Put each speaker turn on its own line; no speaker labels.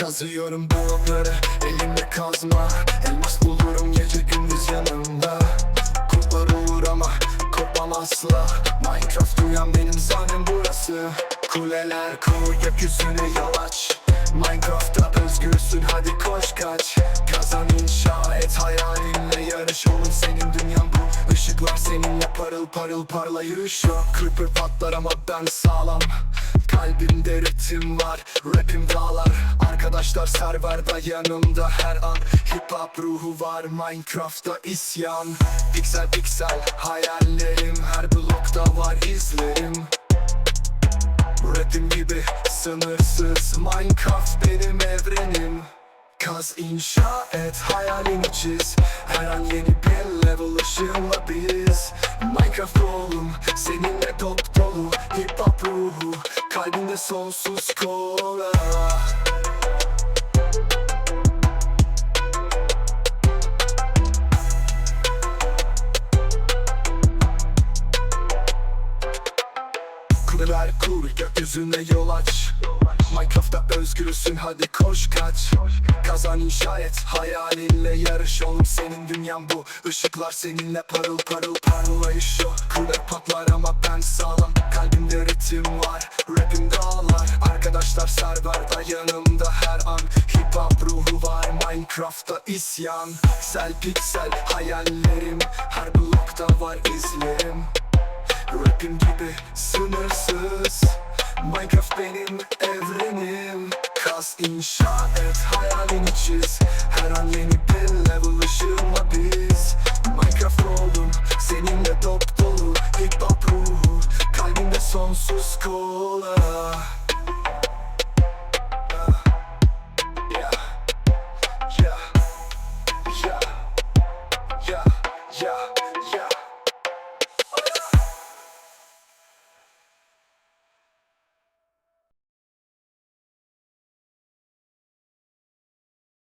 Kazıyorum blokları elimde kazma. Elmas bulurum gece gündüz yanımda. Kurtlar olur ama kopmam asla. Minecraft dünyam benim zaten burası. Kuleler kur gökyüzüne yol Minecraft'ta özgürsün hadi koş kaç. Kazan inşa et hayalinle yarış. Oğlum senin dünyan bu. Işıklar seninle parıl parıl parlayış. Yok Creeper patlar ama ben sağlam Kalbimde ritim var Rapim dağlar. Arkadaşlar serverde yanımda her an. Hip hop ruhu var Minecraft'ta isyan. Piksel piksel hayallerim Her blokta var izlerim. Rapim gibi sınırsız Minecraft benim evrenim Kaz inşa et hayalini çiz. Her an yeni bir level ışığınla biz. Minecraft oğlum seninle top dolu. Hip hop ruhu kalbinde sonsuz kola Kuleler kur gökyüzüne yol aç. Minecraft'ta özgürsün hadi koş kaç. Kazan inşa et hayalinle yarış. Oğlum senin dünyan bu. Işıklar seninle parıl parıl parlayış. Yok Kuler patlar ama ben sağlam. Kalbimde ritim var Rapim dağlar. Arkadaşlar serverde yanımda her an. Hip hop ruhu var Minecraft'ta isyan. Piksel piksel hayallerim Her blokta var izlerim Rapim gibi sınırsız. Minecraft benim evrenim. Kaz inşa et hayalini çiz Her an yeni bir level ışığınla biz. Minecraft oldum seninle dop dolu. Hip hop ruhu kalbimde sonsuz kola